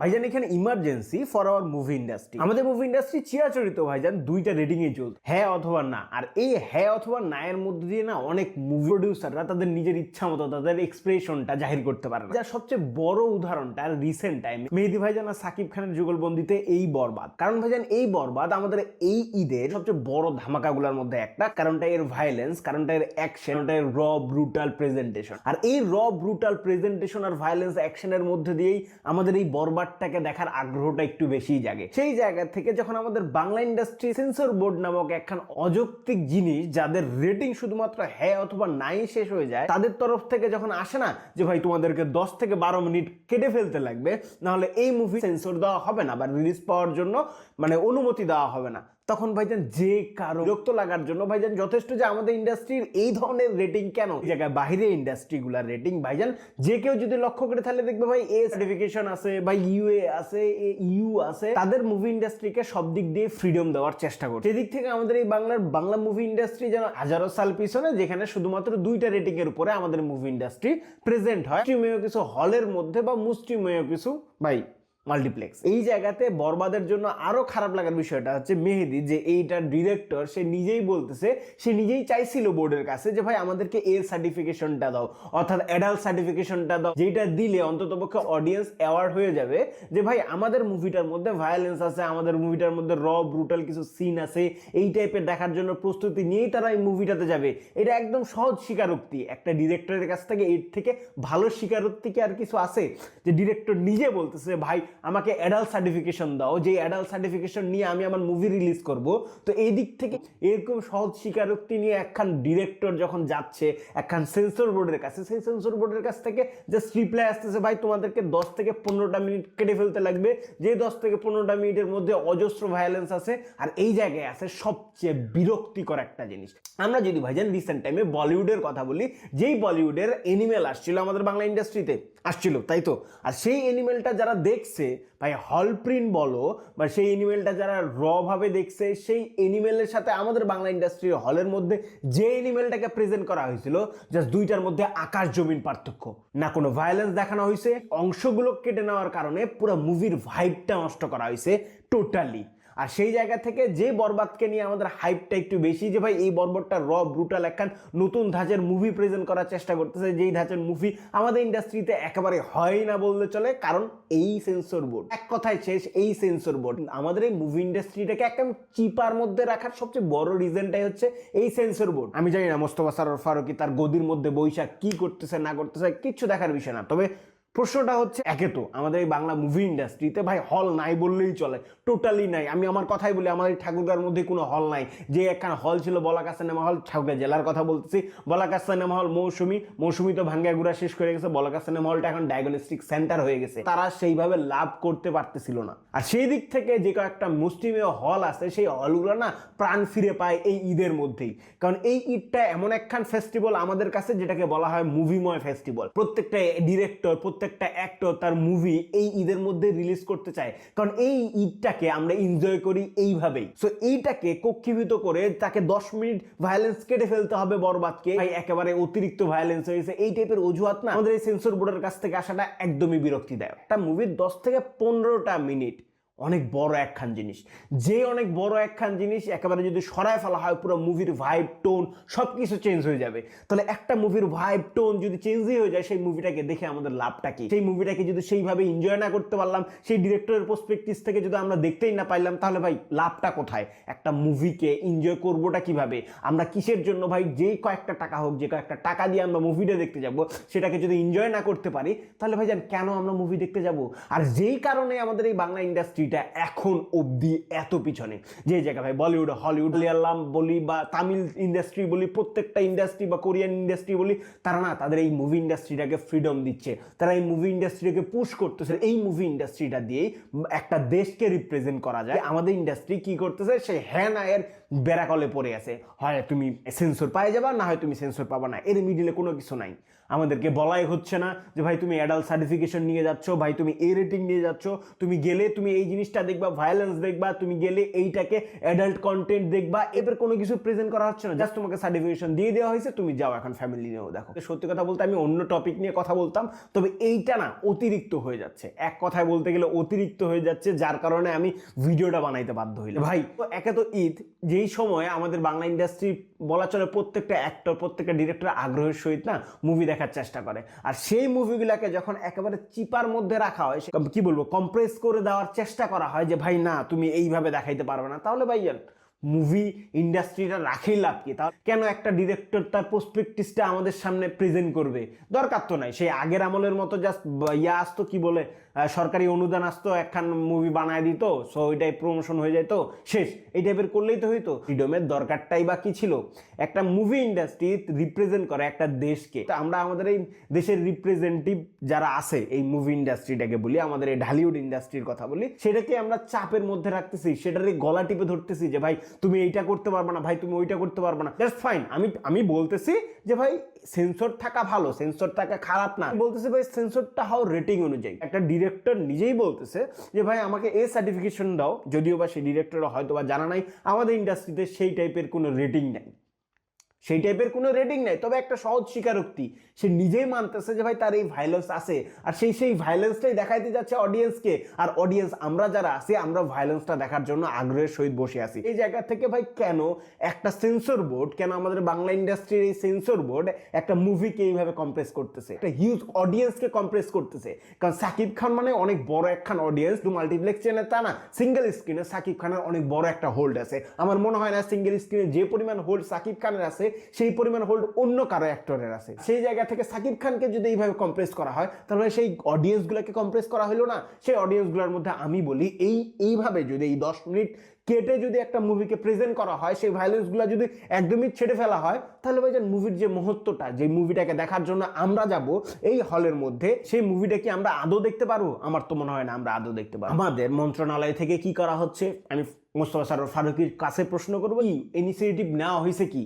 ভাইজান, এখানে emergency for our movie industry আমাদের মুভি ইন্ডাস্ট্রি চিরাচরিত ভাইজান, দুইটা রেটিং এ চলত হ্যাঁ অথবা না। আর এই হ্যাঁ অথবা না এর মধ্যে দিয়ে না অনেক মুভি প্রডিউসাররা তাদের নিজের ইচ্ছা মতো, তাদের এক্সপ্রেশনটা জাহির করতে পারে যার সবচেয়ে বড় উদাহরণটা রিসেন্ট টাইম মেহেদি ভাইজান আর সাকিব খানের যুগলবন্দিতে এই বরবাদ। কারণ ভাইজান, এই বরবাদ আমাদের এই ঈদের সবচেয়ে বড় ধামাকাগুলোর মধ্যে একটা। কারণটা এর ভায়োলেন্স কারণটা এর অ্যাকশন এর র ব্রুটাল প্রেজেন্টেশন আর এই র ব্রুটাল প্রেজেন্টেশন আর ভায়োলেন্স অ্যাকশনের মধ্যে দিয়েই আমাদের এই বরবাদটাকে দেখার আগ্রহটা একটু বেশিই জাগে। সেই জায়গা থেকে যখন আমাদের বাংলা ইন্ডাস্ট্রি সেন্সর বোর্ড নামক একখান অযৌক্তিক জিনিস যাদের রেটিং শুধুমাত্র হ্যাঁ অথবা নাই শেষ হয়ে যায়, তাদের তরফ থেকে যখন আসে না যে, ভাই, তোমাদেরকে দশ থেকে বারো মিনিট কেটে ফেলতে লাগবে, নাহলে এই মুভি সেন্সর দেওয়া হবে না বা রিলিজ পাওয়ার জন্য মানে অনুমতি দেওয়া হবে না। তখন ভাইজান যে কারও বিরক্ত লাগার জন্য ভাইজান যথেষ্ট যে আমাদের ইন্ডাস্ট্রির এই ধরনের রেটিং কেন? জায়গায় বাইরে ইন্ডাস্ট্রিগুলার রেটিং ভাইজান যে কেউ যদি লক্ষ্য করে তাহলে দেখবে ভাই এ সার্টিফিকেশন আছে বা ইউএ আছে এ ইউ আছে, তাদের মুভি ইন্ডাস্ট্রিকে সব দিক দিয়ে ফ্রিডম দেওয়ার চেষ্টা করছে। সেদিক থেকে আমাদের এই বাংলার বাংলা মুভি ইন্ডাস্ট্রি যেন হাজারো সাল পিছনে, যেখানে শুধুমাত্র দুইটা রেটিং এর উপরে আমাদের মুভি ইন্ডাস্ট্রি প্রেজেন্ট হয়। কিছু হলের মধ্যে বা মুষ্টিমেয় কিছু, ভাই মাল্টিপ্লেক্স। এই জায়গাতে বরবাদের জন্য আরও খারাপ লাগার বিষয়টা হচ্ছে মেহেদি, যে এইটার ডিরেক্টর সে নিজেই বলতেছে, সে নিজেই চাইছিল বোর্ডের কাছে যে, ভাই, আমাদেরকে এর সার্টিফিকেশনটা দাও, অর্থাৎ অ্যাডাল্ট সার্টিফিকেশনটা দাও। যেটা দিলে অন্ততপক্ষে অডিয়েন্স অ্যাওয়ার্ড হয়ে যাবে যে, ভাই, আমাদের মুভিটার মধ্যে ভায়োলেন্স আছে, আমাদের মুভিটার মধ্যে র ব্রুটাল কিছু সিন আছে, এই টাইপের দেখার জন্য প্রস্তুতি নিয়েই তারা এই মুভিটাতে যাবে। এটা একদম সহজ স্বীকারোক্তি। একটা ডিরেক্টরের কাছ থেকে এর থেকে ভালো স্বীকারোক্তি কি আর কিছু আছে? যে ডিরেক্টর নিজে বলতেছে, ভাই আমাকে অ্যাডাল্ট সার্টিফিকেশন দাও, যে অ্যাডাল্ট সার্টিফিকেশন নিয়ে আমি আমার মুভি রিলিজ করব। তো এই দিক থেকে এরকম সহজ স্বীকারোক্তি নিয়ে একখান ডিরেক্টর যখন যাচ্ছে, একখান সেন্সর বোর্ডের কাছে, সেই সেন্সর বোর্ডের কাছ থেকে জাস্ট রিপ্লাই আসতেছে, ভাই, তোমাদেরকে দশ থেকে পনেরোটা মিনিট কেটে ফেলতে লাগবে। যে দশ থেকে পনেরোটা মিনিটের মধ্যে অজস্র ভায়োলেন্স আছে, আর এই জায়গায় আছে সবচেয়ে বিরক্তিকর একটা জিনিস। আমরা যদি ভাইজান রিসেন্ট টাইমে বলিউডের কথা বলি, যেই বলিউডের এনিমেল আসছিল আমাদের বাংলা ইন্ডাস্ট্রিতে আসছিল, তাই তো? আর সেই এনিমেলটা যারা দেখছে ভাই হল প্রিন্ট বলো বা সেই এনিমেলটা যারা র ভাবে দেখছে, সেই এনিমেলের সাথে আমাদের বাংলা ইন্ডাস্ট্রির হলের মধ্যে যে এনিমেলটাকে প্রেজেন্ট করা হয়েছিল জাস্ট দুইটার মধ্যে আকাশ জমিন পার্থক্য। না কোনো ভায়োলেন্স দেখানো হয়েছে, অংশগুলো কেটে নেওয়ার কারণে পুরো মুভির ভাইবটা নষ্ট করা হয়েছে টোটালি আর সেই জায়গা থেকে যে বরবাদকে নিয়ে আমাদের হাইপটা একটু বেশি, যে ভাই এই বরবাদটা র ব্রুটাল একখান নতুন ধাঁচের মুভি প্রেজেন্ট করার চেষ্টা করতেছে, যেই ধাঁচের মুভি আমাদের ইন্ডাস্ট্রিতে একেবারে হয় না বললে চলে, কারণ এই সেন্সর বোর্ড এক কথায় শেষ, এই সেন্সর বোর্ড আমাদের এই মুভি ইন্ডাস্ট্রিটাকে একদম চিপার মধ্যে রাখার সবচেয়ে বড় রিজনটাই হচ্ছে এই সেন্সর বোর্ড আমি জানি না মোস্তফা সারোর ফারুকি তার গদির মধ্যে বৈশাখ কি করতেছে, না করতেছে কিচ্ছু দেখার বিষয় না। তবে প্রশ্নটা হচ্ছে, একে তো আমাদের এই বাংলা মুভি ইন্ডাস্ট্রিতে ভাই হল নাই বললেই চলে টোটালি নাই। আমি আমার কথাই বলি আমাদের এই ঠাকুরগার মধ্যে কোনো হল নাই। যে একখান হল ছিল বলাকা সিনেমা হল ঠাকুরগা জেলার কথা বলতেছি বলাকা সিনেমা হল মৌসুমি মৌসুমি তো ভাঙ্গা গুড়া শেষ করে গেছে বলাকা সিনেমা হলটা এখন ডায়াগনস্টিক সেন্টার হয়ে গেছে। তারা সেইভাবে লাভ করতে পারতেছিল না। আর সেই দিক থেকে যে কয়েকটা মুসলিমীয় হল আছে, সেই হলগুলো না প্রাণ ফিরে পায় এই ঈদের মধ্যেই। কারণ এই ঈদটা এমন একখান ফেস্টিভ্যাল আমাদের কাছে, যেটাকে বলা হয় মুভিময় ফেস্টিভ্যাল প্রত্যেকটা ডিরেক্টর প্রত্যেকটা অ্যাক্টর তার মুভি এই ঈদের মধ্যে রিলিজ করতে চায়। কারণ এই ঈদটাকে আমরা এনজয় করি এইভাবেই। সো এইটাকে কক্ষীভূত করে তাকে দশ মিনিট ভায়োলেন্স কেটে ফেলতে হবে বরবাদকে। ভাই, একেবারে অতিরিক্ত ভায়োলেন্স হয়েছে। এই টাইপের অজুহাত না আমাদের এই সেন্সর বোর্ডের কাছ থেকে আসাটা একদমই বিরক্তি দেয় একটা মুভির দশ থেকে পনেরোটা মিনিট অনেক বড় একখান জিনিস। যে অনেক বড় একখান জিনিস একেবারে যদি সরায় ফেলা হয়, পুরো মুভির ভাইব টোন সব কিছু চেঞ্জ হয়ে যাবে। তাহলে একটা মুভির ভাইব টোন যদি চেঞ্জই হয়ে যায়, সেই মুভিটাকে দেখে আমাদের লাভটা কি? সেই মুভিটাকে যদি সেইভাবে এনজয় না করতে পারলাম, সেই ডিরেক্টরের পার্সপেক্টিভ থেকে যদি আমরা দেখতেই না পাইলাম, তাহলে ভাই লাভটা কোথায়? একটা মুভিকে এনজয় করবোটা কীভাবে? আমরা কিসের জন্য ভাই যেই কয়েকটা টাকা হোক, যে কয়েকটা টাকা দিয়ে আমরা মুভিটা দেখতে যাব, সেটাকে যদি এনজয় না করতে পারি, তাহলে ভাই জান কেন আমরা মুভি দেখতে যাব? আর যেই কারণে আমাদের এই বাংলা ইন্ডাস্ট্রিটা এখন অবধি এত পিছনে। যে জায়গা ভাই, বলিউড, হলিউড, মালায়ালাম বলি বা তামিল ইন্ডাস্ট্রি বলি, প্রত্যেকটা ইন্ডাস্ট্রি বা কোরিয়ান ইন্ডাস্ট্রি বলি, তারা না তাদের এই মুভি ইন্ডাস্ট্রিটাকে ফ্রিডম দিচ্ছে। তারা এই মুভি ইন্ডাস্ট্রিটাকে পুশ করতেছে। এই মুভি ইন্ডাস্ট্রিটা দিয়েই একটা দেশকে রিপ্রেজেন্ট করা যায়। আমাদের ইন্ডাস্ট্রি কি করতেছে? সে হ্যান এর বেড়াকলে পড়ে আছে। হয় তুমি সেন্সর পাই যাবা, না হয় তুমি সেন্সর পাবা না। এর মিডিলে কোনো কিছু নাই। আমাদেরকে বলাই হচ্ছে না যে, ভাই, তুমি অ্যাডাল্ট সার্টিফিকেশন নিয়ে যাচ্ছ, ভাই, তুমি এ রেটিং নিয়ে যাচ্ছ। তুমি গেলে তুমি এই জিনিসটা দেখবা ভায়োলেন্স দেখবা, তুমি গেলে এইটাকে অ্যাডাল্ট কন্টেন্ট দেখবা। এবার কোনো কিছু প্রেজেন্ট করা হচ্ছে না। জাস্ট তোমাকে সার্টিফিকেশন দিয়ে দেওয়া হয়েছে, তুমি যাও এখন ফ্যামিলি নিয়েও দেখো। সত্যি কথা বলতে আমি অন্য টপিক নিয়ে কথা বলতাম, তবে এইটা না অতিরিক্ত হয়ে যাচ্ছে। এক কথায় বলতে গেলে অতিরিক্ত হয়ে যাচ্ছে, যার কারণে আমি ভিডিওটা বানাইতে বাধ্য হইলাম। ভাই, তো একে তো ঈদ যেই সময় আমাদের বাংলা ইন্ডাস্ট্রি বলা চলে প্রত্যেকটা অ্যাক্টর প্রত্যেকটা ডিরেক্টর আগ্রহের সহিত না মুভি দেখার চেষ্টা করে। আর সেই মুভিগুলোকে যখন একেবারে চিপার মধ্যে রাখা হয় কি বলব কম্প্রেস করে দেওয়ার চেষ্টা করা হয় যে, ভাই, না, তুমি এইভাবে দেখাইতে পারবে না। তাহলে ভাইজান মুভি ইন্ডাস্ট্রিটা রাখেই লাভ কি? তাহলে কেন একটা ডিরেক্টর তার প্রসপেক্টিসটা আমাদের সামনে প্রেজেন্ট করবে? দরকার তো নাই। সেই আগের আমলের মতো জাস্ট ইয়া আসতো কি বলে সরকারি অনুদান আসতো, একখান মুভি বানায় দিত সো ওইটাই প্রমোশন হয়ে যেত শেষ। এই টাইপের করলেই তো হইতো। ফ্রিডমের দরকারটাই বা কি ছিল? একটা মুভি ইন্ডাস্ট্রি রিপ্রেজেন্ট করে একটা দেশকে। আমরা আমাদের এই দেশের রিপ্রেজেন্টেটিভ যারা আছে, এই মুভি ইন্ডাস্ট্রিটাকে বলি, আমাদের এই ঢালিউড ইন্ডাস্ট্রির কথা বলি, সেটাকে আমরা চাপের মধ্যে রাখতেছি সেটারই গলা টিপে ধরতেছি যে, ভাই, তুমি এইটা করতে পারবে না, ভাই, তুমি ওইটা করতে পারবে না। জাস্ট ফাইন আমি আমি বলতেছি যে, ভাই সেন্সর থাকা ভালো, সেন্সর থাকা খারাপ না। বলতেছে, ভাই, সেন্সরটা হাও রেটিং অনুযায়ী। একটা ডিরেক্টর নিজেই বলতেছে যে, ভাই, আমাকে এ সার্টিফিকেশন দাও। যদিও বা সেই ডিরেক্টর হয়তো বা জানা নাই, আমাদের ইন্ডাস্ট্রিতে সেই টাইপের কোনো রেটিং নাই। সেই টাইপের কোনো রেটিং নাই। তবে একটা সহজ স্বীকারোক্তি, সে নিজেই মানতেছে যে ভাই তার এই ভাইলেন্স আছে। আর সেই সেই ভাইলেন্সটাই দেখাইতে যাচ্ছে অডিয়েন্সকে আর অডিয়েন্স আমরা যারা আছি, আমরা ভাইলেন্সটা দেখার জন্য আগ্রহের সহিত বসে আছি। এই জায়গা থেকে ভাই কেন একটা সেন্সর বোর্ড কেন আমাদের বাংলা ইন্ডাস্ট্রির এই সেন্সর বোর্ড একটা মুভিকে এইভাবে কম্প্রেস করতেছে? একটা হিউজ অডিয়েন্সকে কম্প্রেস করতেছে। কারণ সাকিব খান মানে অনেক বড় একখান অডিয়েন্স টু মাল্টিপ্লেক্স চেনে তা না সিঙ্গেল স্ক্রিনে সাকিব খানের অনেক বড় একটা হোল্ড আছে। আমার মনে হয় না সিঙ্গেল স্ক্রিনে যে পরিমাণ হোল্ড সাকিব খানের আছে সেই পরিমাণ হোল্ড অন্য কারও অ্যাক্টরের আছে। সেই জায়গা থেকে সাকিব খানকে যদি এইভাবে কম্প্রেস করা হয়, তাহলে সেই অডিয়েন্সগুলোকে কম্প্রেস করা হলো না। সেই অডিয়েন্সগুলোর মধ্যে আমি বলি, এই, এইভাবে যদি এই দশ মিনিট কেটে যদি একটা মুভিকে প্রেজেন্ট করা হয়, সেই ভায়োলেন্সগুলো যদি একদমই ছেড়ে ফেলা হয়, তাহলে ভাইজান মুভির যে মহত্বটা যে মুভিটাকে দেখার জন্য আমরা যাব, এই হলের মধ্যে সেই মুভিটা কি আমরা আদৌ দেখতে পারব? আমার তো মনে হয় না আমরা আদৌ দেখতে পারব। আমাদের মন্ত্রণালয় থেকে কি করা হচ্ছে? আমি মোস্তফা সারোর ফারুকির কাছে প্রশ্ন করব ইনিশিয়েটিভ নেওয়া হয়েছে কি?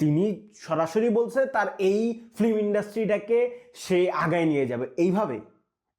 তিনি সরাসরি বলছে তার এই ফিল্ম ইন্ডাস্ট্রিটাকে সে আগায় নিয়ে যাবে। এইভাবে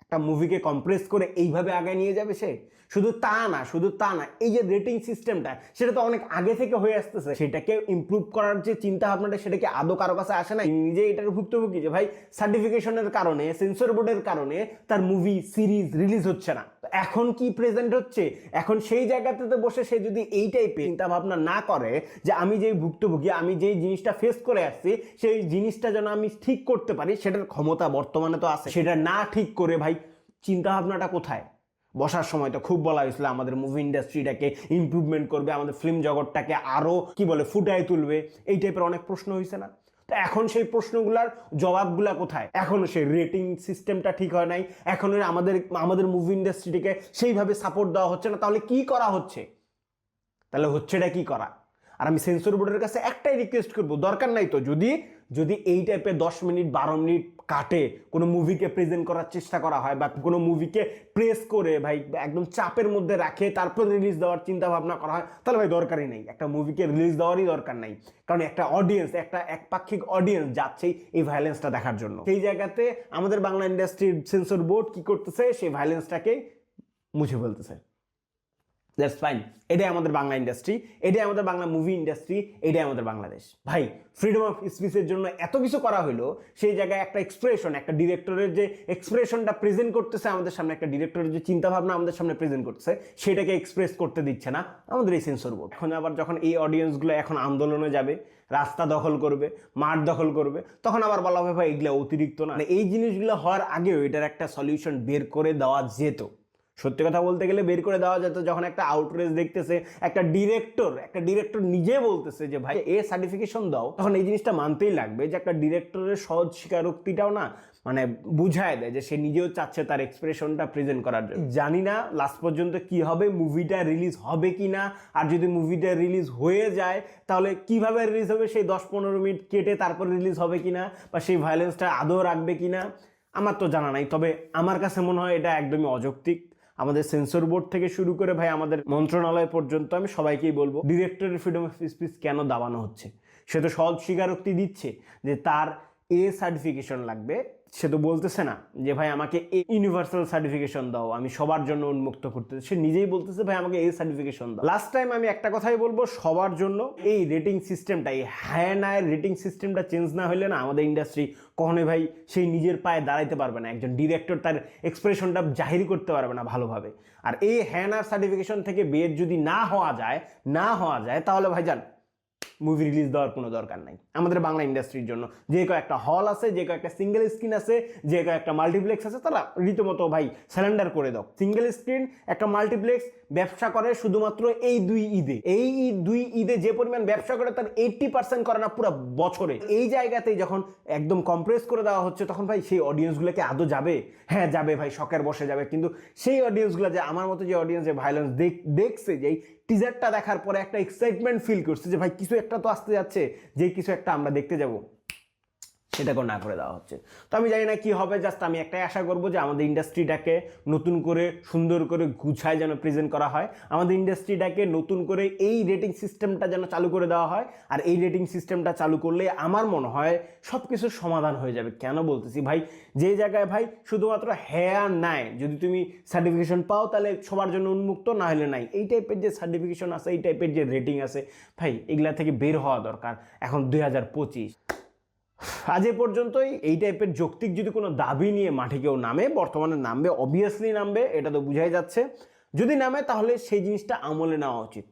একটা মুভিকে কম্প্রেস করে এইভাবে আগায় নিয়ে যাবে সে? শুধু তা না, শুধু তা না, এই যে রেটিং সিস্টেমটা সেটা তো অনেক আগে থেকে হয়ে আসতেছে। সেটাকে ইমপ্রুভ করার যে চিন্তা ভাবনাটা সেটাকে আদৌ কারও কাছে আসে না নিজে এটার ভুক্তভোগী যে, ভাই সার্টিফিকেশনের কারণে সেন্সর বোর্ডের কারণে তার মুভি সিরিজ রিলিজ হচ্ছে না। এখন কি প্রেজেন্ট হচ্ছে? এখন সেই জায়গাতে বসে সে যদি এই টাইপের চিন্তা ভাবনা না করে যে আমি যেই ভুক্তভোগী, আমি যেই জিনিসটা ফেস করে আসছি, সেই জিনিসটা যেন আমি ঠিক করতে পারি, সেটার ক্ষমতা বর্তমানে তো আছে। সেটা না ঠিক করে ভাই, চিন্তা ভাবনাটা কোথায়? বসার সময় তো খুব বলা হয়েছিল আমাদের মুভি ইন্ডাস্ট্রিটাকে ইমপ্রুভমেন্ট করবে, আমাদের ফিল্ম জগৎটাকে আরও কি বলে, ফুটায় তুলবে। এই টাইপের অনেক প্রশ্ন হয়েছে না? তো এখন সেই প্রশ্নগুলার জবাবগুলা কোথায়? এখনও সেই রেটিং সিস্টেমটা ঠিক হয় নাই। এখনও আমাদের আমাদের মুভি ইন্ডাস্ট্রিটিকে সেইভাবে সাপোর্ট দেওয়া হচ্ছে না। তাহলে কি করা হচ্ছে? তাহলে হচ্ছেটা কি করা? আর আমি সেন্সর বোর্ডের কাছে একটাই রিকোয়েস্ট করব। দরকার নাই তো। যদি যদি এই টাইপের দশ মিনিট, বারো মিনিট কাটে, কোনো মুভিকে প্রেজেন্ট করার চেষ্টা করা হয় বা কোনো মুভিকে প্রেস করে ভাই, একদম চাপের মধ্যে রাখে, তারপর রিলিজ দেওয়ার চিন্তা ভাবনা করা হয়, তাহলে ভাই দরকারই নেই। একটা মুভিকে রিলিজ দেওয়ারই দরকার নাই। কারণ একটা অডিয়েন্স একটা একপাক্ষিক অডিয়েন্স যাচ্ছেই এই ভায়োলেন্সটা দেখার জন্য। সেই জায়গাতে আমাদের বাংলা ইন্ডাস্ট্রির সেন্সর বোর্ড কি করতেছে? সেই ভায়োলেন্সটাকে মুছে ফেলতেছে। দ্যাটস ফাইন এটাই আমাদের বাংলা ইন্ডাস্ট্রি এটাই আমাদের বাংলা মুভি ইন্ডাস্ট্রি এটাই আমাদের বাংলাদেশ। ভাই ফ্রিডম অফ স্পিচের জন্য এত কিছু করা হলো, সেই জায়গায় একটা এক্সপ্রেশন একটা ডিরেক্টরের যে এক্সপ্রেশনটা প্রেজেন্ট করতেছে আমাদের সামনে, একটা ডিরেক্টরের যে চিন্তাভাবনা আমাদের সামনে প্রেজেন্ট করতেছে, সেটাকে এক্সপ্রেস করতে দিচ্ছে না আমাদের এই সেন্সর বোর্ড এখন আবার যখন এই অডিয়েন্সগুলো এখন আন্দোলনে যাবে, রাস্তা দখল করবে, মাঠ দখল করবে, তখন আবার বলা হবে, ভাই, এগুলো অতিরিক্ত না। মানে এই জিনিসগুলো হওয়ার আগেও এটার একটা সলিউশন বের করে দেওয়া যেত। সত্যি কথা বলতে গেলে বের করে দেওয়া যেত যখন একটা আউটরেজ দেখতেছে, একটা ডিরেক্টর একটা ডিরেক্টর নিজে বলতেছে যে, ভাই এ সার্টিফিকেশন দাও। তখন এই জিনিসটা মানতেই লাগবে যে, একটা ডিরেক্টরের সহজ স্বীকারোক্তিটাও না মানে বুঝায় দেয় যে, সে নিজেও চাচ্ছে তার এক্সপ্রেশনটা প্রেজেন্ট করার জন্য। জানি না লাস্ট পর্যন্ত কি হবে মুভিটা রিলিজ হবে কি না আর যদি মুভিটা রিলিজ হয়ে যায়, তাহলে কীভাবে রিলিজ হবে? সেই দশ পনেরো মিনিট কেটে তারপর রিলিজ হবে কি না বা সেই ভায়োলেন্সটা আদৌ রাখবে কি না আমার তো জানা নাই, তবে আমার কাছে মনে হয় এটা একদমই অযৌক্তিক। আমাদের সেন্সর বোর্ড থেকে শুরু করে ভাই আমাদের মন্ত্রণালয় পর্যন্ত আমি সবাইকেই বলব ডিরেক্টরের ফ্রিডম অফ স্পিচ কেন দাবানো হচ্ছে? সে তো সহজ স্বীকারোক্তি দিচ্ছে যে তার এ সার্টিফিকেশন লাগবে। সে তো বলতেছে না যে, ভাই, আমাকে এ ইউনিভার্সাল সার্টিফিকেশন দাও। আমি সবার জন্য উন্মুক্ত করতে সে নিজেই বলতেছে, ভাই, আমাকে এ সার্টিফিকেশন দাও। লাস্ট টাইম আমি একটা কথাই বলব, সবার জন্য এই রেটিং সিস্টেমটা এই হ্যাঁ রেটিং সিস্টেমটা চেঞ্জ না হলে না আমাদের ইন্ডাস্ট্রি কখনোই ভাই সেই নিজের পায়ে দাঁড়াইতে পারবে না। একজন ডিরেক্টর তার এক্সপ্রেশনটা জাহির করতে পারবে না ভালোভাবে। আর এই হ্যাঁ সার্টিফিকেশন থেকে বের যদি না হওয়া যায়, না হওয়া যায়, তাহলে ভাই ভাইজান মুভি রিলিজ দেওয়ার কোনো দরকার নাই। আমাদের বাংলা ইন্ডাস্ট্রির জন্য। যে কয়েকটা হল আছে, যে কয়েকটা সিঙ্গেল স্ক্রিন আছে, যে কয়েকটা মাল্টিপ্লেক্স আছে, তারা রীতিমতো ভাই স্যালেন্ডার করে দাও। সিঙ্গেল স্ক্রিন একটা মাল্টিপ্লেক্স ব্যবসা করে শুধুমাত্র এই দুই ঈদে। এই দুই ঈদে যে পরিমাণ ব্যবসা করে তার এইট্টি পার্সেন্ট করে না পুরো বছরে। এই জায়গাতেই যখন একদম কম্প্রেস করে দেওয়া হচ্ছে, তখন ভাই সেই অডিয়েন্সগুলোকে আদৌ যাবে? হ্যাঁ যাবে ভাই, শখের বসে যাবে। কিন্তু সেই অডিয়েন্সগুলো যে, আমার মতো যে অডিয়েন্স যে ভাইলেন্স দেখছে যে টিজারটা দেখার পরে একটা এক্সাইটমেন্ট ফিল করছে যে, ভাই, কিছু একটা তো আসতে যাচ্ছে যে কিছু একটা আমরা দেখতে যাব। সেটাকেও না করে দেওয়া হচ্ছে। তো আমি জানি না কি হবে, জাস্ট আমি একটাই আশা করব যে আমাদের ইন্ডাস্ট্রিটাকে নতুন করে, সুন্দর করে গুছায় যেন প্রেজেন্ট করা হয়। আমাদের ইন্ডাস্ট্রিটাকে নতুন করে এই রেটিং সিস্টেমটা যেন চালু করে দেওয়া হয়। আর এই রেটিং সিস্টেমটা চালু করলে আমার মনে হয় সব কিছুর সমাধান হয়ে যাবে। কেন বলতেছি ভাই? যে জায়গায় ভাই শুধুমাত্র হ্যাঁ নাই, যদি তুমি সার্টিফিকেশন পাও তাহলে সবার জন্য উন্মুক্ত, না হলে নাই। এই টাইপের যে সার্টিফিকেশন আছে, এই টাইপের যে রেটিং আছে, ভাই এগুলা থেকে বের হওয়া দরকার। এখন দুই হাজার পঁচিশ। আজ এ পর্যন্তই। এই টাইপের যৌক্তিক যদি কোনো দাবি নিয়ে মাঠে কেউ নামে, বর্তমানে নামবে অবভিয়াসলি নামবে, এটা তো বুঝাই যাচ্ছে। যদি নামে, তাহলে সেই জিনিসটা আমলে নেওয়া উচিত।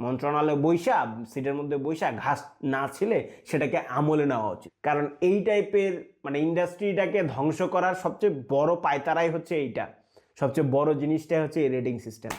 মন্ত্রণালয় বৈশা, সিটের মধ্যে বৈশা, ঘাস না ছিলে সেটাকে আমলে নেওয়া উচিত। কারণ এই টাইপের মানে ইন্ডাস্ট্রিটাকে ধ্বংস করার সবচেয়ে বড় পায়তারাই হচ্ছে এইটা। সবচেয়ে বড় জিনিসটাই হচ্ছে এই রেটিং সিস্টেম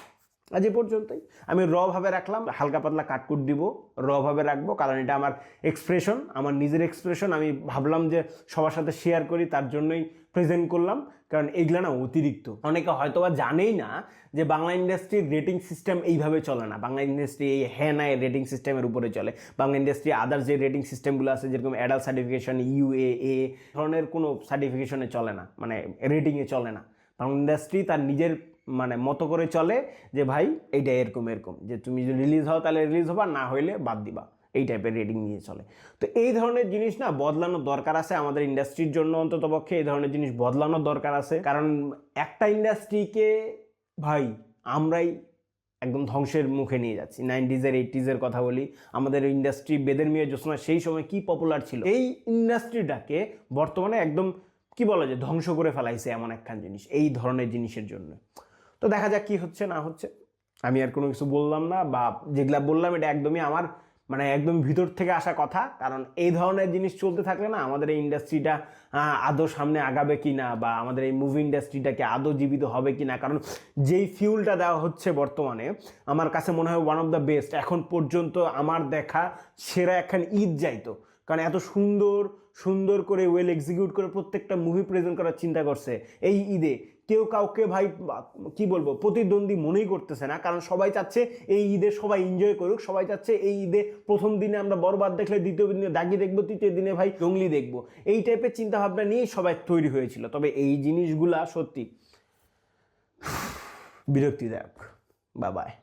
আজ এ পর্যন্তই। আমি র ভাবে রাখলাম, হালকা পাতলা কাটকুট দিব, র ভাবে রাখব, কারণ এটা আমার এক্সপ্রেশন আমার নিজের এক্সপ্রেশন আমি ভাবলাম যে সবার সাথে শেয়ার করি, তার জন্যই প্রেজেন্ট করলাম, কারণ এইগুলো না অতিরিক্ত। অনেকে হয়তো বা জানেই না যে বাংলা ইন্ডাস্ট্রির রেটিং সিস্টেম এইভাবে চলে না। বাংলা ইন্ডাস্ট্রি এই হ্যাঁ না রেটিং সিস্টেমের উপরে চলে। বাংলা ইন্ডাস্ট্রি আদার্স যে রেটিং সিস্টেমগুলো আছে, যেরকম অ্যাডাল্ট সার্টিফিকেশন ইউএ এ ধরনের কোনো সার্টিফিকেশনে চলে না মানে রেটিংয়ে চলে না। বাংলা ইন্ডাস্ট্রি তার নিজের মানে মতো করে চলে যে, ভাই, এইটা এরকম এরকম। যে, তুমি যদি রিলিজ হও, তাহলে রিলিজ হবা, না হইলে বাদ দিবা। এই টাইপের রেটিং নিয়ে চলে। তো এই ধরনের জিনিস না বদলানোর দরকার আছে আমাদের ইন্ডাস্ট্রির জন্য অন্তত পক্ষে এই ধরনের জিনিস বদলানোর দরকার আছে। কারণ একটা ইন্ডাস্ট্রিকে ভাই, আমরাই একদম ধ্বংসের মুখে নিয়ে যাচ্ছি। নাইনটিজের এইটিজের কথা বলি। আমাদের ইন্ডাস্ট্রি বেদের মেয়ে জ্যোৎস্না সেই সময় কি পপুলার ছিল? এই ইন্ডাস্ট্রিটাকে বর্তমানে একদম, কি বলা যায়, ধ্বংস করে ফেলাইছে এমন একখান জিনিস, এই ধরনের জিনিসের জন্য। তো দেখা যাক কি হচ্ছে, না হচ্ছে। আমি আর কোনো কিছু বললাম না বা যেগুলা বললাম, এটা একদমই আমার মানে একদম ভিতর থেকে আসা কথা। কারণ এই ধরনের জিনিস চলতে থাকলে না আমাদের এই ইন্ডাস্ট্রিটা আদৌ সামনে আগাবে কি না বা আমাদের এই মুভি ইন্ডাস্ট্রিটাকে আদৌ জীবিত হবে কি না কারণ যেই ফিউলটা দেওয়া হচ্ছে বর্তমানে, আমার কাছে মনে হয় ওয়ান অফ দ্য বেস্ট এখন পর্যন্ত আমার দেখা সেরা একখান ঈদ যাইতো। কারণ এত সুন্দর সুন্দর করে ওয়েল এক্সিকিউট করে প্রত্যেকটা মুভি প্রেজেন্ট করার চিন্তা করছে এই ঈদে। কেউ কাউকে ভাই, কি বলব, প্রতিদ্বন্দ্বী মনেই করতেছে না। কারণ সবাই চাচ্ছে এই ঈদে সবাই এনজয় করুক, সবাই চাচ্ছে এই ঈদে প্রথম দিনে আমরা বরবাদ দেখলে, দ্বিতীয় দিনে দাগি দেখব, তৃতীয় দিনে ভাই জঙ্গলি দেখব। এই টাইপের চিন্তা ভাবনা নিয়েই সবাই তৈরি হয়েছিল। তবে এই জিনিসগুলা সত্যি বিরক্তিদায়ক। বাবায়